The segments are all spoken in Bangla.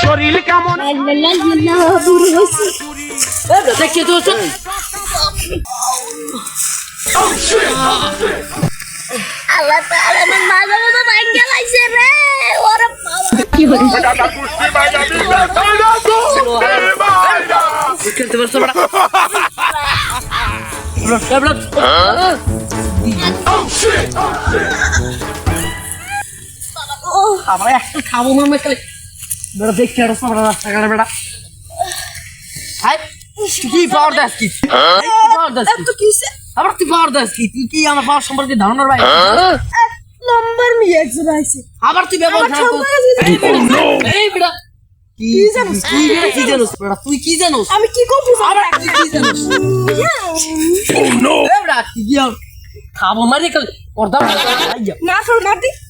শরীর কেমন? দেখছি তো আল্লাহ তাআলা আমার মাজা মাজা ভাঙ্গে লাইছে রে ওরে বাবা কি হলো টাকা কুস্তি বাইনা দিবে তাইনা কুস্তি বাইনা খেলতে পারছ বড়া আমরা একটু খাব খালি বেড়া দেখছি আর সবটা রাস্তাঘাটে বেড়া হাই কি পাওয়ার দাস কি? পাওয়ার দাস কি? তো কিসে? আবার তুই পাওয়ার দাস কি? তুই কি আমার পাওয়ার সম্পর্কে ধারণার ভাই নম্বর মি একজন আইছে। আবার তুই ব্যবহার। এই বেড়া কি জানোস? তুই বেড়া কি জানোস? বেড়া তুই কি জানোস? আমি কি করব? আবার তুই কি জানোস? এই বেড়া কি কি আর খাব? মারি খালি। পর্দা না মাটি ওরে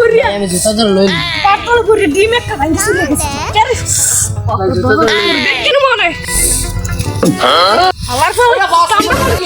ঘুরিয়ে আমি জুতা ধরে লই পাতলে ঘুরিয়ে ডিম একটা ভাঙি চলে গেছে কেরে কেন মনে আমার ফলে পাওয়ার সম্পর্কে